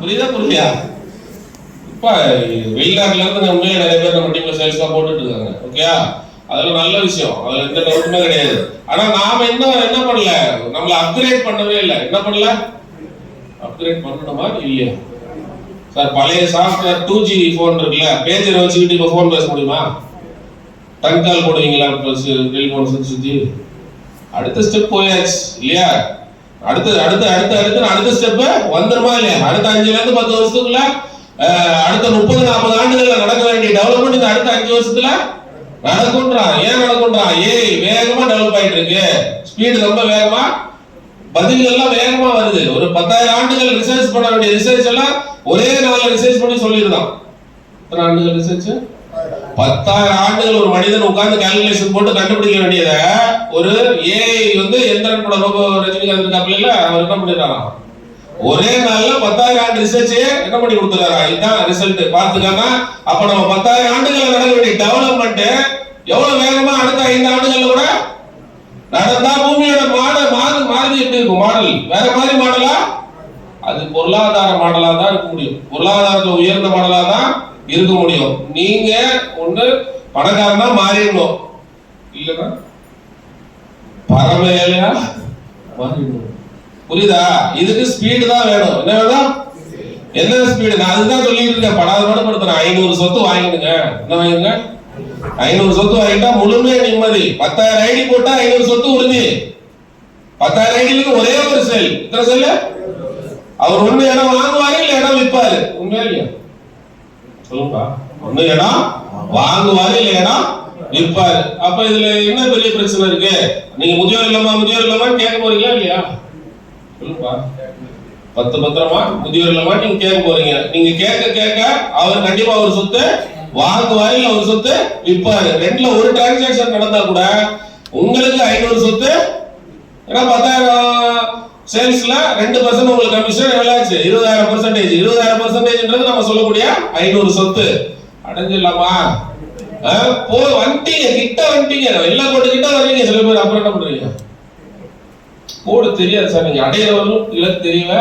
புரியுதா புரியலையா இப்போ வெளிநாட்டிலேருந்து நம்ம நிறைய பேர் நம்ம டீம்ல சேல்ஸா போட்டுட்டு இருக்காங்க ஓகேயா அதெல்லாம் நல்ல விஷயம் அதில் எந்த டவுட்டுமே கிடையாது. ஆனால் நாம என்ன என்ன பண்ணல? நம்மளை அப்கிரேட் பண்ணவே இல்லை. என்ன பண்ணல? அப்கிரேட் பண்ணணுமா? இல்லையா? சார் பழைய சாஃப்ட்வேர் டூ ஜி ஃபோன் இருக்குல்ல பேஜரை வச்சுக்கிட்டு இப்போ ஃபோன் பேச முடியுமா? டங்கால் போடுவீங்களா இப்போ டெலிஃபோன் செஞ்சு அடுத்த ஸ்டெப் போயாச்சு இல்லையா? அடுத்து அடுத்து அடுத்து அடுத்து அடுத்த ஸ்டெப் வந்துருமா இல்லையா? அடுத்த அஞ்சுல இருந்து பத்து வருஷத்துக்குள்ள அடுத்த முப்பது நாற்பது ஆண்டுகள்ல நடக்க வேண்டிய டெவலப்மெண்ட் இந்த அடுத்த அஞ்சு வருஷத்துல நடக்கும்ன்றான் ஏன் நடக்கும்ன்றான் ஏய் வேகமா டெவலப் ஆயிட்டு இருக்கு. ஸ்பீடு ரொம்ப வேகமா பதில்கள் எல்லாம் வேகமா வருது. ஒரு பத்தாயிரம் ஆண்டுகள் ரிசர்ச் பண்ண வேண்டிய ரிசர்ச் எல்லாம் ஒரே நாளில் ரிசர்ச் பண்ணி சொல்லிருந்தான் எத்தனை ஆண்டுகள் ரிசர்ச் பத்தாயிரம் ஆண்டுகள் ஒரு மனிதன் உட்கார்ந்து கால்குலேஷன் போட்டு கண்டுபிடிக்க வேண்டியத ஒரு ஏஐ வந்து எந்திரன் கூட ரொம்ப ரஜினிகாந்த் இருக்காப்புல அவர் என்ன பண்ணிடுறாராம் ஒரே நாள்ல பத்தாயிரம் ஆண்டு ரிசர்ச் என்ன பண்ணி கொடுத்துறாரா இதுதான் ரிசல்ட் பாத்துக்காம அப்ப நம்ம பத்தாயிரம் ஆண்டுகள் நடக்க வேண்டிய டெவலப்மெண்ட் எவ்வளவு வேகமா அடுத்த ஐந்து ஆண்டுகள்ல கூட நடந்தா பூமியோட மாடல் மாறு மாறி எப்படி இருக்கும்? மாடல் வேற மாதிரி மாடலா அது பொருளாதார மாடலா தான் இருக்க முடியும். பொருளாதாரத்துல உயர்ந்த மாடலா தான் இருக்க முடியும். நீங்க ஒண்ணு பணக்காரனா மாறிடணும். இல்லைன்னா பரம ஏழையா மாறிடணும். புரியுதா? இதுக்கு ஸ்பீடு தான் வேணும். என்ன வேணும் என்ன ஸ்பீடு நான் அதுதான் சொல்லிட்டு இருக்கேன். படாத படப்படுத்துறேன் ஐநூறு சொத்து வாங்கிடுங்க. என்ன வாங்கிடுங்க? ஐநூறு சொத்து வாங்கிட்டா முழுமையா நிம்மதி. பத்தாயிரம் ஐடி போட்டா ஐநூறு சொத்து உறுதி. பத்தாயிரம் ஐடிக்கு ஒரே ஒரு செல். இத்தனை செல்லு? அவர் ஒண்ணு இடம் வாங்குவாரு இல்ல இடம் விற்பாரு. உண்மையா இல்லையா? சொல்லுங்கப்பா ஒண்ணு இடம் வாங்குவாரு இல்ல இடம் விற்பாரு. அப்ப இதுல என்ன பெரிய பிரச்சனை இருக்கு? நீங்க முதியோர் இல்லாம முதியோர் இல்லாம கேட்க போறீங்களா இல்லையா? சொல்லுப்பா. பத்து பத்திரமா? முதியோர் இல்லாம நீங்க கேட்க போறீங்க. நீங்க கேட்க கேட்க அவர் கண்டிப்பா ஒரு சொத்து வாங்குவாரு இல்ல ஒரு சொத்து விற்பாரு. ரெண்டுல ஒரு டிரான்சாக்சன் நடந்தா கூட உங்களுக்கு ஐநூறு சொத்து ஏன்னா பத்தாயிரம் சேல்ஸ்ல ரெண்டு பர்சன்ட் உங்களுக்கு கமிஷன் எவ்வளவு ஆச்சு இருபதாயிரம் பர்சன்டேஜ் இருபதாயிரம் பர்சன்டேஜ்ன்றது நம்ம சொல்லக்கூடிய ஐநூறு சொத்து. அடைஞ்சிடலாமா? போ வந்துட்டீங்க. கிட்ட வந்துட்டீங்க. எல்லா போட்டு கிட்ட வர்றீங்க சில பேர் அப்புறம் என்ன பண்றீங்க? கோடு தெரியாது சார். நீங்க அடையிறவரும் இலக்கு தெரியல.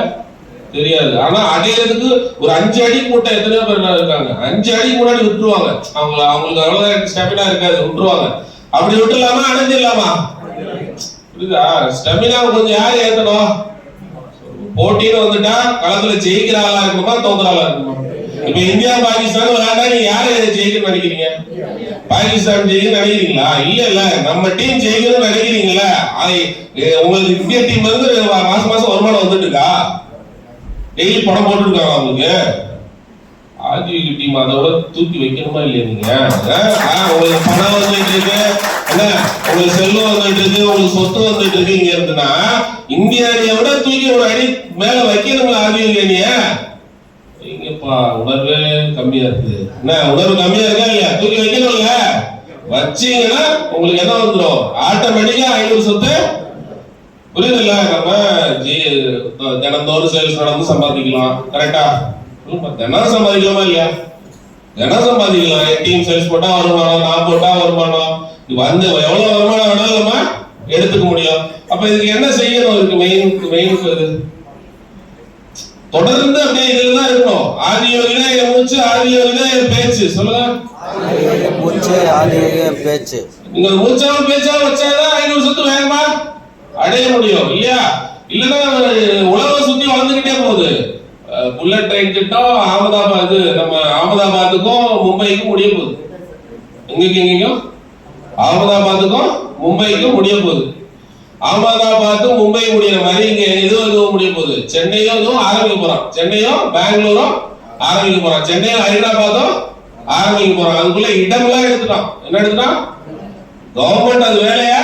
தெரியாது. ஆனா அடையிறதுக்கு ஒரு அஞ்சு அடி கூட்டம் எத்தனையோ பேர் இருக்காங்க. அஞ்சு அடி முன்னாடி விட்டுருவாங்க. அவங்க அவங்களுக்கு அவ்வளவு ஸ்டெமினா இருக்காது. விட்டுருவாங்க. அப்படி விட்டுலாமா அடைஞ்சிடலாமா? புரியுதா? ஸ்டெமினா கொஞ்சம் யார் ஏத்தணும்? போட்டின்னு வந்துட்டா களத்துல ஜெயிக்கிற ஆளா இருக்குமா தோக்குற ஆளா இருக்குமா? இப்ப இந்தியா பாகிஸ்தான் விளையாண்டா நீங்க யாரு ஜெயிக்கணும்னு நினைக்கிறீங்க? பாகிஸ்தான் ஜெயிக்கணும்னு நினைக்கிறீங்களா? இல்ல இல்ல நம்ம டீம் ஜெயிக்கணும்னு நினைக்கிறீங்களா உங்களுக்கு இந்திய டீம் வந்து மாசம் மாசம் வருமானம் வந்துட்டு இருக்கா டெய்லி பணம் போட்டுருக்காங்க அவங்களுக்கு. ஆர்ஜிபி டீம் அதோட தூக்கி வைக்கணுமா இல்லையா நீங்க? ஆ, ஆ, உங்களுக்கு பணம் வந்துட்டு இருக்கு உங்களுக்கு செல்வம் வந்துட்டு இருக்கு உங்களுக்கு சொத்து வந்துட்டு இருக்கு இங்க இருந்துன்னா இந்திய அணியை விட தூக்கி ஒரு அடி மேல வைக்கணுங்களா ஆர்ஜிபி அணிய. இங்கப்பா உணர்வே கம்மியா இருக்கு. என்ன உணர்வு கம்மியா இருக்கா இல்லையா? தூக்கி வைக்கணும்ல. வச்சீங்கன்னா உங்களுக்கு என்ன வந்துடும் ஆட்டோமேட்டிக்கா ஐநூறு சொத்து. புரியுதுல்ல? நம்ம ஜி தினந்தோறும் சேல்ஸ் நடந்து சம்பாதிக்கலாம். கரெக்டா தினம் சம்பாதிக்கலாமா இல்லையா? தினம் சம்பாதிக்கலாம். என் டீம் சேல்ஸ் போட்டா வருமானம் நான் போட்டா வந்து எவ்வளவு வருமானம் வேணாலும் நம்ம எடுத்துக்க முடியும். அப்ப இதுக்கு என்ன செய்யணும்? இருக்கு மெயின் மெயின் இது. தொடர்ந்து அப்படியே இதுல தான் இருக்கணும். ஆதியோகினா என் மூச்சு ஆதியோகினா என் பேச்சு. சொல்லுங்க. மூச்சு ஆதியோகிய பேச்சு நீங்க மூச்சாவும் பேச்சாவும் வச்சாதான் ஐநூறு சொத்து வேகமா அடைய முடியும். இல்லையா? இல்லன்னா உலக சுத்தி வளர்ந்துகிட்டே போகுது. புல்லட் ட்ரெயின் திட்டம் அகமதாபாத் நம்ம அகமதாபாத்துக்கும் மும்பைக்கும் முடிய போகுது. எங்கேயும் அகமதாபாத்துக்கும் மும்பைக்கும் முடிய போகுது. அகமதாபாத்தும் மும்பை முடியற மாதிரி இங்க இதுவும் இதுவும் முடிய போகுது. சென்னையும் இதுவும் ஆரம்பிக்க போறான். சென்னையும் பெங்களூரும் ஆரம்பிக்க போறான். சென்னையும் ஹைதராபாத்தும் ஆரம்பிக்க போறான். அதுக்குள்ள இடம்லாம் எடுத்துட்டான். என்ன எடுத்துட்டான்? கவர்மெண்ட் அது வேலையா?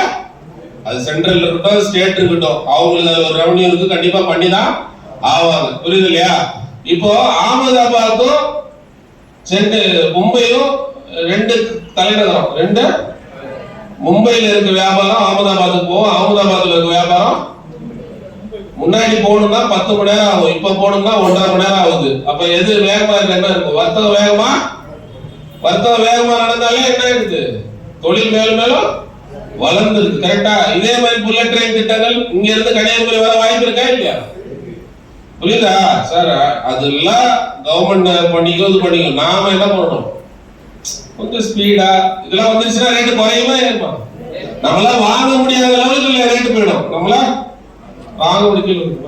அது சென்ட்ரல் இருக்கட்டும் ஸ்டேட் இருக்கட்டும். அவங்களுக்கு ஒரு ரெவன்யூ இருக்கு. கண்டிப்பா பண்ணி தான் ஆவாங்க. புரியுது இல்லையா? இப்போ அகமதாபாத்தும் சென்னை மும்பையும் ரெண்டு தலைநகரம். ரெண்டு மும்பையில இருக்க வியாபாரம் அகமதாபாத்துக்கு போகும் அகமதாபாத்ல இருக்க வியாபாரம் முன்னாடி போகணும்னா பத்து மணி நேரம் ஆகும். இப்ப போகணும்னா ஒன்றரை மணி நேரம் ஆகுது. அப்ப எது வேகமா இருக்கு என்ன இருக்கும்? வர்த்தகம் வேகமா? வர்த்தகம் வேகமா நடந்தாலே என்ன இருக்குது? தொழில் மேலும் மேலும் வளர்ந்துருக்கு கரெக்டா இதே மாதிரி புல்லட் ட்ரெயின் திட்டங்கள் இங்க இருந்து கன்னியாகுமரி வர வாய்ப்பு இருக்கா இல்லையா? புரியுதா? சார் அதெல்லாம் கவர்மெண்ட் பண்ணிக்கோ இது பண்ணிக்கோ நாம என்ன பண்ணணும்? கொஞ்சம் ஸ்பீடா இதெல்லாம் வந்துருச்சுன்னா ரேட்டு குறையுமா ஏறுமா? நம்மளால வாங்க முடியாத லெவலுக்கு ரேட்டு போயிடும். நம்மளா வாங்க முடியல.